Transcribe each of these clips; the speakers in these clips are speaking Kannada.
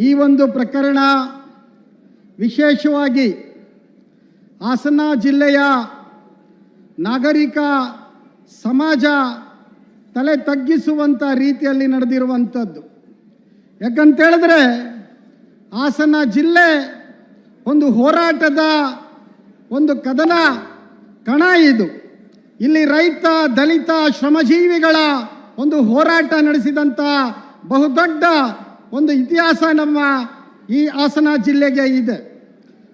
ಈ ಒಂದು ಪ್ರಕರಣ ವಿಶೇಷವಾಗಿ ಹಾಸನ ಜಿಲ್ಲೆಯ ನಾಗರಿಕ ಸಮಾಜ ತಲೆ ತಗ್ಗಿಸುವಂಥ ರೀತಿಯಲ್ಲಿ ನಡೆದಿರುವಂಥದ್ದು. ಯಾಕಂತೇಳಿದ್ರೆ ಹಾಸನ ಜಿಲ್ಲೆ ಒಂದು ಹೋರಾಟದ ಒಂದು ಕದನ ಕಣ ಇದು. ಇಲ್ಲಿ ರೈತ, ದಲಿತ, ಶ್ರಮಜೀವಿಗಳ ಒಂದು ಹೋರಾಟ ನಡೆಸಿದಂಥ ಬಹುದೊಡ್ಡ ಒಂದು ಇತಿಹಾಸ ನಮ್ಮ ಈ ಹಾಸನ ಜಿಲ್ಲೆಗೆ ಇದೆ.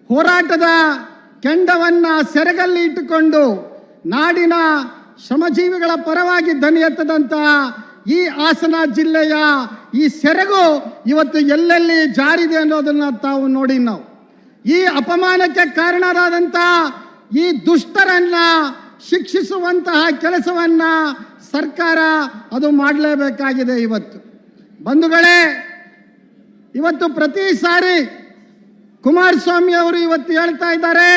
ಹೋರಾಟದ ಕೆಂಡವನ್ನು ಸೆರಗಲ್ಲಿ ಇಟ್ಟುಕೊಂಡು ನಾಡಿನ ಶ್ರಮಜೀವಿಗಳ ಪರವಾಗಿ ಧ್ವನಿ ಎತ್ತದಂತಹ ಈ ಹಾಸನ ಜಿಲ್ಲೆಯ ಈ ಸೆರಗು ಇವತ್ತು ಎಲ್ಲೆಲ್ಲಿ ಜಾರಿದೆ ಅನ್ನೋದನ್ನು ತಾವು ನೋಡಿ ನಾವು. ಈ ಅಪಮಾನಕ್ಕೆ ಕಾರಣರಾದಂಥ ಈ ದುಷ್ಟರನ್ನ ಶಿಕ್ಷಿಸುವಂತಹ ಕೆಲಸವನ್ನ ಸರ್ಕಾರ ಅದು ಮಾಡಲೇಬೇಕಾಗಿದೆ ಇವತ್ತು. ಬಂಧುಗಳೇ ಇವತ್ತು ಪ್ರತಿ ಸಾರಿ ಕುಮಾರಸ್ವಾಮಿ ಅವರು ಇವತ್ತು ಹೇಳ್ತಾ ಇದ್ದಾರೆ,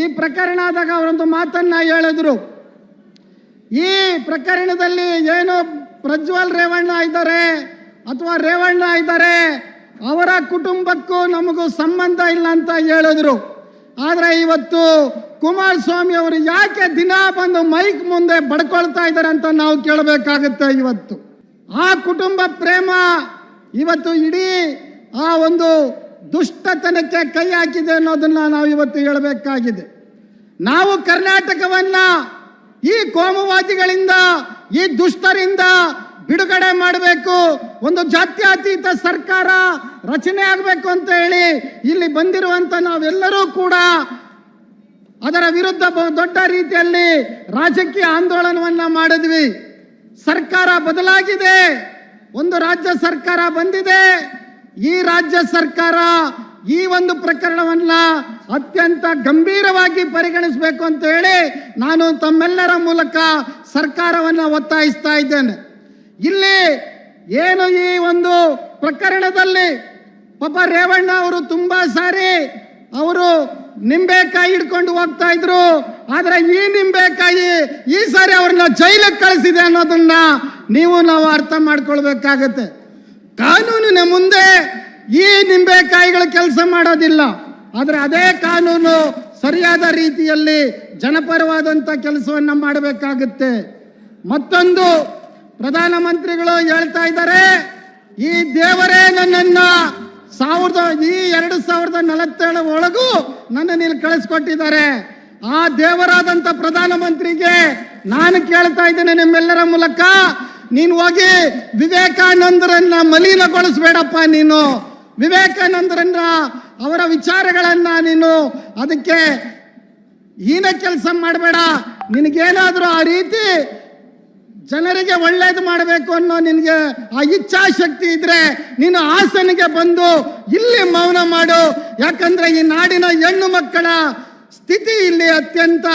ಈ ಪ್ರಕರಣ ಆದಾಗ ಅವರೊಂದು ಮಾತನ್ನ ಹೇಳಿದ್ರು. ಈ ಪ್ರಕರಣದಲ್ಲಿ ಏನು ಪ್ರಜ್ವಲ್ ರೇವಣ್ಣ ಇದ್ದಾರೆ ಅಥವಾ ರೇವಣ್ಣ ಇದ್ದಾರೆ, ಅವರ ಕುಟುಂಬಕ್ಕೂ ನಮಗೂ ಸಂಬಂಧ ಇಲ್ಲ ಅಂತ ಹೇಳಿದ್ರು. ಆದರೆ ಇವತ್ತು ಕುಮಾರಸ್ವಾಮಿ ಅವರು ಯಾಕೆ ದಿನ ಬಂದು ಮೈಕ್ ಮುಂದೆ ಬಡ್ಕೊಳ್ತಾ ಇದ್ದಾರೆ ಅಂತ ನಾವು ಕೇಳಬೇಕಾಗುತ್ತೆ ಇವತ್ತು. ಆ ಕುಟುಂಬ ಪ್ರೇಮ ಇವತ್ತು ಇಡೀ ಆ ಒಂದು ದುಷ್ಟತನಕ್ಕೆ ಕೈ ಹಾಕಿದೆ ಅನ್ನೋದನ್ನು ನಾವು ಇವತ್ತು ಹೇಳಬೇಕಾಗಿದೆ. ನಾವು ಕರ್ನಾಟಕವನ್ನ ಈ ಕೋಮುವಾದಿಗಳಿಂದ, ಈ ದುಷ್ಟರಿಂದ ಬಿಡುಗಡೆ ಮಾಡಬೇಕು. ಒಂದು ಜಾತ್ಯತೀತ ಸರ್ಕಾರ ರಚನೆ ಆಗಬೇಕು ಅಂತ ಹೇಳಿ ಇಲ್ಲಿ ಬಂದಿರುವಂತ ನಾವೆಲ್ಲರೂ ಕೂಡ ಅದರ ವಿರುದ್ಧ ದೊಡ್ಡ ರೀತಿಯಲ್ಲಿ ರಾಜಕೀಯ ಆಂದೋಲನವನ್ನ ಮಾಡಿದ್ವಿ. ಸರ್ಕಾರ ಬದಲಾಗಿದೆ. ಒಂದು ರಾಜ್ಯ ಸರ್ಕಾರ ಬಂದಿದೆ. ಈ ರಾಜ್ಯ ಸರ್ಕಾರ ಈ ಒಂದು ಪ್ರಕರಣವನ್ನ ಅತ್ಯಂತ ಗಂಭೀರವಾಗಿ ಪರಿಗಣಿಸಬೇಕು ಅಂತ ಹೇಳಿ ನಾನು ತಮ್ಮೆಲ್ಲರ ಮೂಲಕ ಸರ್ಕಾರವನ್ನು ಒತ್ತಾಯಿಸ್ತಾ ಇದ್ದೇನೆ. ಇಲ್ಲಿ ಏನು ಈ ಒಂದು ಪ್ರಕರಣದಲ್ಲಿ ಪಾಪ ರೇವಣ್ಣ ಅವರು ತುಂಬಾ ಸಾರಿ ಅವರು ನಿಂಬೆಕಾಯಿ ಹಿಡ್ಕೊಂಡು ಹೋಗ್ತಾ ಇದ್ರು. ಆದ್ರೆ ಈ ನಿಂಬೆಕಾಯಿ ಈ ಸಾರಿ ಅವ್ರನ್ನ ಜೈಲಿಗೆ ಕಳಿಸಿದೆ ಅನ್ನೋದನ್ನ ನೀವು ನಾವು ಅರ್ಥ ಮಾಡ್ಕೊಳ್ಬೇಕಾಗತ್ತೆ. ಕಾನೂನಿನ ಮುಂದೆ ಈ ನಿಂಬೆಕಾಯಿಗಳ ಕೆಲಸ ಮಾಡೋದಿಲ್ಲ. ಆದರೆ ಅದೇ ಕಾನೂನು ಸರಿಯಾದ ರೀತಿಯಲ್ಲಿ ಜನಪರವಾದಂಥ ಕೆಲಸವನ್ನು ಮಾಡಬೇಕಾಗುತ್ತೆ. ಮತ್ತೊಂದು ಪ್ರಧಾನಮಂತ್ರಿಗಳು ಹೇಳ್ತಾ ಇದ್ದಾರೆ, ಈ ದೇವರೇ ನನ್ನನ್ನ ಸಾವಿರದ, ಈ ಎರಡು ಸಾವಿರದ ನಲವತ್ತೇಳು ಒಳಗೂ ನನ್ನನ್ನು ಇಲ್ಲಿ ಕಳಿಸ್ಕೊಟ್ಟಿದ್ದಾರೆ. ಆ ದೇವರಾದಂತ ಪ್ರಧಾನಮಂತ್ರಿಗೆ ನಾನು ಕೇಳ್ತಾ ಇದ್ದೇನೆ ನಿಮ್ಮೆಲ್ಲರ ಮೂಲಕ ನೀನು ಹೋಗಿ ವಿವೇಕಾನಂದರನ್ನ ಮಲೀನಗೊಳಿಸ್ಬೇಡಪ್ಪ ನೀನು. ವಿವೇಕಾನಂದರನ್ನ ಅವರ ವಿಚಾರಗಳನ್ನ ನೀನು ಅದಕ್ಕೆ ಹೀನ ಕೆಲಸ ಮಾಡಬೇಡ. ನಿನಗೇನಾದರೂ ಆ ರೀತಿ ಜನರಿಗೆ ಒಳ್ಳೇದು ಮಾಡಬೇಕು ಅನ್ನೋ ನಿನಗೆ ಆ ಇಚ್ಛಾಶಕ್ತಿ ಇದ್ರೆ ನೀನು ಹಾಸನಿಗೆ ಬಂದು ಇಲ್ಲಿ ಮೌನ ಮಾಡು. ಯಾಕಂದ್ರೆ ಈ ನಾಡಿನ ಹೆಣ್ಣು ಮಕ್ಕಳ ಸ್ಥಿತಿ ಇಲ್ಲಿ ಅತ್ಯಂತ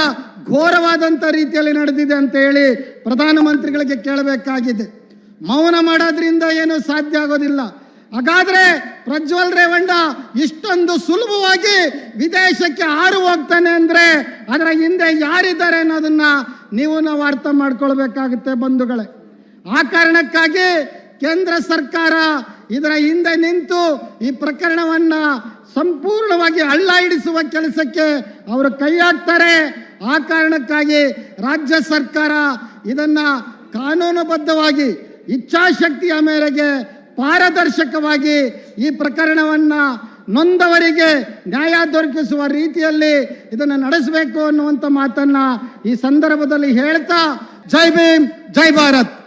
ಘೋರವಾದಂಥ ರೀತಿಯಲ್ಲಿ ನಡೆದಿದೆ ಅಂತ ಹೇಳಿ ಪ್ರಧಾನಮಂತ್ರಿಗಳಿಗೆ ಕೇಳಬೇಕಾಗಿದೆ. ಮೌನ ಮಾಡೋದ್ರಿಂದ ಏನು ಸಾಧ್ಯ ಆಗೋದಿಲ್ಲ. ಹಾಗಾದ್ರೆ ಪ್ರಜ್ವಲ್ ರೇವಣ್ಣ ಇಷ್ಟೊಂದು ಸುಲಭವಾಗಿ ವಿದೇಶಕ್ಕೆ ಹಾರು ಹೋಗ್ತಾನೆ ಅಂದ್ರೆ ಅದರ ಹಿಂದೆ ಯಾರಿದ್ದಾರೆ ಅನ್ನೋದನ್ನ ನೀವು ನಾವು ಅರ್ಥ ಮಾಡ್ಕೊಳ್ಬೇಕಾಗುತ್ತೆ ಬಂಧುಗಳೇ. ಆ ಕಾರಣಕ್ಕಾಗಿ ಕೇಂದ್ರ ಸರ್ಕಾರ ಇದರ ಹಿಂದೆ ನಿಂತು ಈ ಪ್ರಕರಣವನ್ನ ಸಂಪೂರ್ಣವಾಗಿ ಹಳ್ಳ ಹಿಡಿಸುವ ಕೆಲಸಕ್ಕೆ ಅವರು ಕೈ ಹಾಕ್ತಾರೆ. ಆ ಕಾರಣಕ್ಕಾಗಿ ರಾಜ್ಯ ಸರ್ಕಾರ ಇದನ್ನ ಕಾನೂನುಬದ್ಧವಾಗಿ, ಇಚ್ಛಾಶಕ್ತಿಯ ಮೇರೆಗೆ ಪಾರದರ್ಶಕವಾಗಿ ಈ ಪ್ರಕರಣವನ್ನ ನೊಂದವರಿಗೆ ನ್ಯಾಯ ದೊರಕಿಸುವ ರೀತಿಯಲ್ಲಿ ಇದನ್ನು ನಡೆಸಬೇಕು ಅನ್ನುವಂಥ ಮಾತನ್ನ ಈ ಸಂದರ್ಭದಲ್ಲಿ ಹೇಳ್ತಾ, ಜೈ ಭೀಮ್, ಜೈ ಭಾರತ್.